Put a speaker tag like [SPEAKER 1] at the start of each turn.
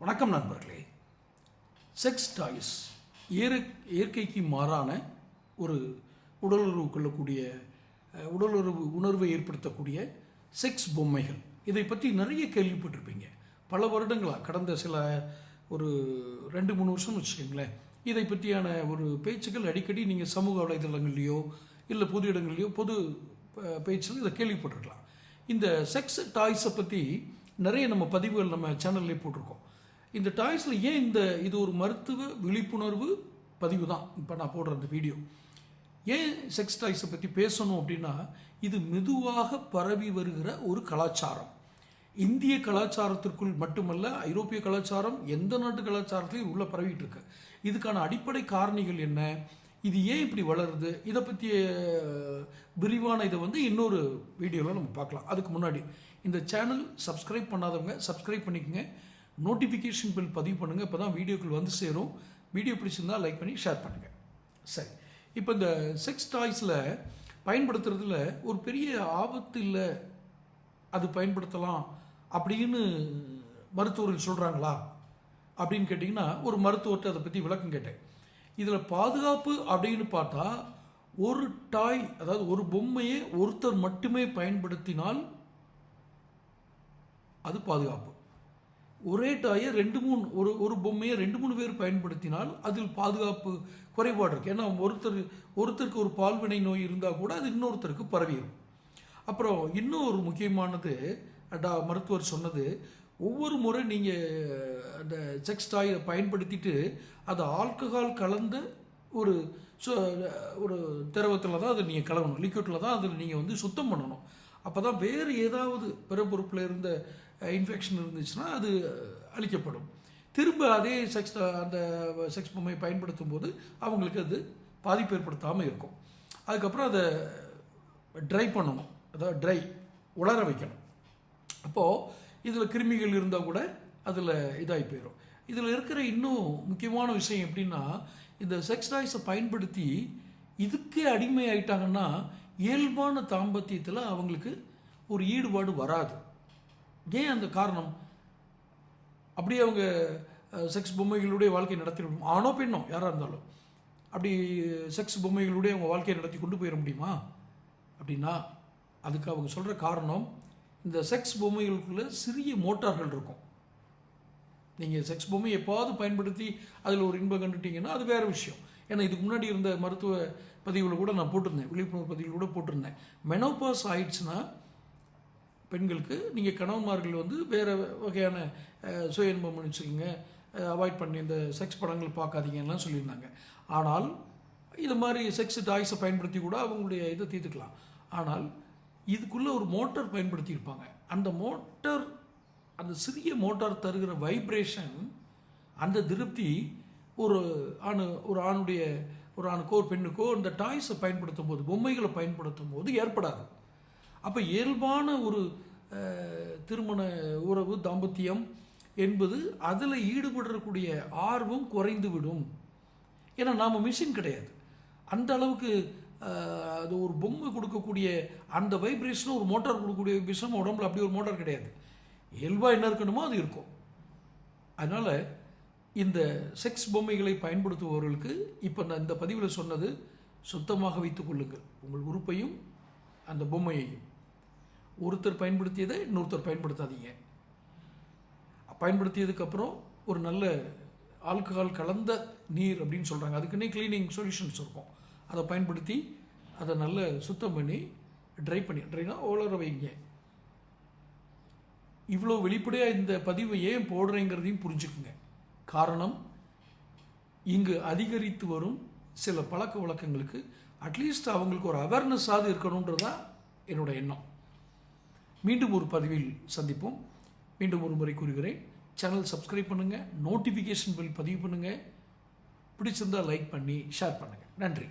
[SPEAKER 1] வணக்கம் நண்பர்களே. Sex toys இயற இயற்கைக்கு மாறான ஒரு உடலுறவு கொள்ளக்கூடிய உடலுறவு உணர்வை ஏற்படுத்தக்கூடிய செக்ஸ் பொம்மைகள். இதை பற்றி நிறைய கேள்விப்பட்டிருப்பீங்க. பல வருடங்களாக கடந்த சில ஒரு ரெண்டு மூணு வருஷம்னு வச்சுக்கோங்களேன். இதை பற்றியான ஒரு பேச்சுக்கள் அடிக்கடி நீங்கள் சமூக வலைதளங்கள்லேயோ இல்லை பொது இடங்கள்லையோ பொது அஹ், பேச்சில் இதை கேள்விப்பட்டிருக்கலாம். இந்த செக்ஸ் டாய்ஸை பற்றி நிறைய நம்ம பதிவுகள் நம்ம சேனல்லே போட்டிருக்கோம். இந்த டாய்ஸில் ஏன் இந்த இது ஒரு மருத்துவ விழிப்புணர்வு பதிவு தான் இப்போ நான் போடுற இந்த வீடியோ. ஏன் செக்ஸ் டாய்ஸை பற்றி பேசணும் அப்படின்னா இது மெதுவாக பரவி வருகிற ஒரு கலாச்சாரம். இந்திய கலாச்சாரத்திற்குள் மட்டுமல்ல ஐரோப்பிய கலாச்சாரம் எந்த நாட்டு கலாச்சாரத்திலையும் உள்ளே பரவிட்டு இருக்கு. இதுக்கான அடிப்படை காரணிகள் என்ன? இது ஏன் இப்படி வளருது? இதை பற்றிய விரிவான இதை வந்து இன்னொரு வீடியோவில் நம்ம பார்க்கலாம். அதுக்கு முன்னாடி இந்த சேனல் சப்ஸ்கிரைப் பண்ணாதவங்க சப்ஸ்கிரைப் பண்ணிக்கோங்க. நோட்டிஃபிகேஷன் பில் பதிவு பண்ணுங்கள் இப்போ தான் வீடியோக்கள் வந்து சேரும். வீடியோ பிடிச்சிருந்தா லைக் பண்ணி ஷேர் பண்ணுங்கள் சரி. இப்போ இந்த செக்ஸ் டாய்ஸில் பயன்படுத்துறதுல ஒரு பெரிய ஆபத்து இல்லை. அது பயன்படுத்தலாம் அப்படின்னு மருத்துவர்கள் சொல்கிறாங்களா அப்படின்னு கேட்டிங்கன்னா ஒரு மருத்துவர்கிட்ட அதை பற்றி விளக்கம் கேட்டேன். இதில் பாதுகாப்பு அப்படின்னு பார்த்தா ஒரு டாய் அதாவது ஒரு பொம்மையை ஒருத்தர் மட்டுமே பயன்படுத்தினால் அது பாதுகாப்பு. ஒரே டாயை ரெண்டு மூணு ஒரு ஒரு பொம்மையை ரெண்டு மூணு பேர் பயன்படுத்தினால் அதில் பாதுகாப்பு குறைபாடு இருக்குது ஏன்னா ஒருத்தர் ஒருத்தருக்கு ஒரு பால்வினை நோய் இருந்தால் கூட அது இன்னொருத்தருக்கு பரவிடும் அப்புறம் இன்னும் ஒரு முக்கியமானது டா மருத்துவர் சொன்னது ஒவ்வொரு முறை நீங்கள் அந்த செக்ஸ் டாயை பயன்படுத்திட்டு அது ஆல்கஹால் கலந்த ஒரு சு- ஒரு திரவத்தில் தான் அதை நீங்கள் கலவணும். லிக்விடில் தான் அதில் நீங்கள் வந்து சுத்தம் பண்ணணும். அப்போ தான் வேறு ஏதாவது பிறப்புறுப்பில் இருந்த இன்ஃபெக்ஷன் இருந்துச்சுன்னா அது அழிக்கப்படும். திரும்ப அதே செக்ஸ் அந்த செக்ஸ் பொம்மையை பயன்படுத்தும் போது அவங்களுக்கு அது பாதிப்பு ஏற்படுத்தாமல் இருக்கும். அதுக்கப்புறம் அதை ட்ரை பண்ணணும். அதாவது ட்ரை உலர வைக்கணும். அப்போது இதில் கிருமிகள் இருந்தால் கூட அதில் இதாகி போயிடும் இதில் இருக்கிற இன்னும் முக்கியமான விஷயம் எப்படின்னா இந்த செக்ஸ் டாய்ஸை பயன்படுத்தி இதுக்கே அடிமை ஆயிட்டாங்கன்னா இயல்பான தாம்பத்தியத்தில் அவங்களுக்கு ஒரு ஈடுபாடு வராது. ஏன் அந்த காரணம்? அப்படியே அவங்க செக்ஸ் பொம்மைகளுடைய வாழ்க்கை நடத்திடும் ஆணோ பெண்ணோ யாராக இருந்தாலும். அப்படி செக்ஸ் பொம்மைகளுடைய அவங்க வாழ்க்கையை நடத்தி கொண்டு போயிட முடியுமா? அப்படின்னா அதுக்கு அவங்க சொல்கிற காரணம் இந்த செக்ஸ் பொம்மைகளுக்குள்ளே சிறிய மோட்டார்கள் இருக்கும். நீங்கள் செக்ஸ் பொம்மை எப்பாவது பயன்படுத்தி அதில் ஒரு இன்பம் கண்டுட்டிங்கன்னா அது வேறு விஷயம். ஏன்னா இதுக்கு முன்னாடி இருந்த மருத்துவ பதிவில் கூட நான் போட்டிருந்தேன். விழிப்புணர்வு பதிவில் கூட போட்டிருந்தேன். மெனோபாஸ் ஆயிடுச்சுன்னா பெண்களுக்கு நீங்கள் கணவன்மார்கள் வந்து வேறு வகையான சுய இன்பம் வச்சுக்கோங்க அவாய்ட் பண்ணி இந்த செக்ஸ் படங்கள் பார்க்காதீங்கலாம் சொல்லியிருந்தாங்க. ஆனால் இது மாதிரி செக்ஸ் டாய்ஸை பயன்படுத்தி கூட அவங்களுடைய இதை தீர்த்துக்கலாம். ஆனால் இதுக்குள்ளே ஒரு மோட்டார் பயன்படுத்தியிருப்பாங்க அந்த மோட்டார் அந்த சிறிய மோட்டார் தருகிற வைப்ரேஷன் அந்த திருப்தி ஒரு ஆணு ஒரு ஆணுடைய ஒரு ஆணுக்கோ ஒரு பெண்ணுக்கோ இந்த டாய்ஸை பயன்படுத்தும் போது பொம்மைகளை பயன்படுத்தும் போது ஏற்படாது. அப்போ இயல்பான ஒரு திருமண உறவு தாம்பத்தியம் என்பது அதில் ஈடுபடக்கூடிய ஆர்வம் குறைந்து விடும் ஏன்னா நாம் மிஷின் கிடையாது. அந்த அளவுக்கு அது ஒரு பொம்மை கொடுக்கக்கூடிய அந்த வைப்ரேஷனும் ஒரு மோட்டார் கொடுக்கக்கூடிய விஷயம் உடம்புல அப்படி ஒரு மோட்டார் கிடையாது. இயல்பாக என்ன இருக்கணுமோ அது இருக்கும். அதனால் இந்த செக்ஸ் பொம்மைகளை பயன்படுத்துபவர்களுக்கு இப்போ நான் இந்த பதிவில் சொன்னது சுத்தமாக வைத்துக் கொள்ளுங்கள். உங்கள் உறுப்பையும் அந்த பொம்மையையும். ஒருத்தர் பயன்படுத்தியதை இன்னொருத்தர் பயன்படுத்தாதீங்க. பயன்படுத்தியதுக்கப்புறம் ஒரு நல்ல ஆல்கஹால் கலந்த நீர் அப்படின்னு சொல்கிறாங்க அதுக்குன்னே க்ளீனிங் சொல்யூஷன்ஸ் இருக்கும். அதை பயன்படுத்தி அதை நல்ல சுத்தம் பண்ணி ட்ரை பண்ணி ட்ரைனா உலர வைங்க. இவ்வளோ வெளிப்படையாக இந்த பதிவை ஏன் போடுறேங்கிறதையும் புரிஞ்சுக்குங்க. காரணம் இங்கு அதிகரித்து வரும் சில பழக்க வழக்கங்களுக்கு அட்லீஸ்ட் அவங்களுக்கு ஒரு அவேர்னஸாவது இருக்கணுன்றதான் என்னோட எண்ணம். மீண்டும் ஒரு பதிவில் சந்திப்போம். மீண்டும் ஒரு முறை கூறுகிறேன். சேனல் சப்ஸ்கிரைப் பண்ணுங்கள் நோட்டிஃபிகேஷன் பில் பதிவு பண்ணுங்கள் பிடிச்சிருந்தா லைக் பண்ணி ஷேர் பண்ணுங்கள் நன்றி.